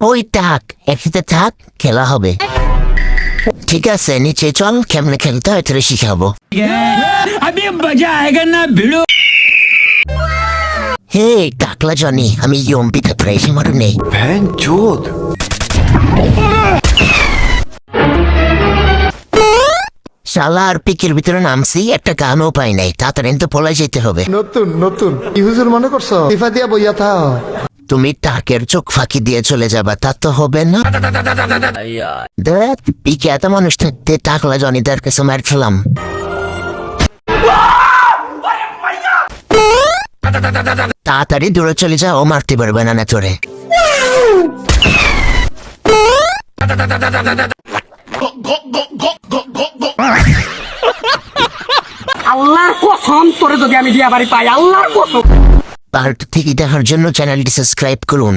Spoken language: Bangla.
ওই থাক একসাথে থাক খেলা হবে। ঠিক আছে নিচে চল কেমনে খেলতে হয় তোরে শিখাবো হে জনি আমি মারু নেই ভ্যান চোদ। শালা আর পিকের ভিতরে নামছি একটা গানও উপায় নাই তাড়াতাড়ি তো পলাই যেতে হবে। নতুন নতুন। ইহুজুর মনে করছ? ইফা দিয়া বইয়া থা তুমি টাকের চোখ ফাঁকি দিয়ে চলে যাবা, তা তো হবে না। দেখ, পিকে এত মানুষ থাকতে টাকলা জনিদার কাছে মার খেলাম। তাড়াতাড়ি দূরে চলে যাও, ও মারতে পারবে না না তোরে। আল্লাহর কসম তোরে যদি আমি দিয়া বাড়ি পাই, আল্লাহর কসম। পার্ট থেকে দেখার জন্য চ্যানেলটি সাবস্ক্রাইব করুন।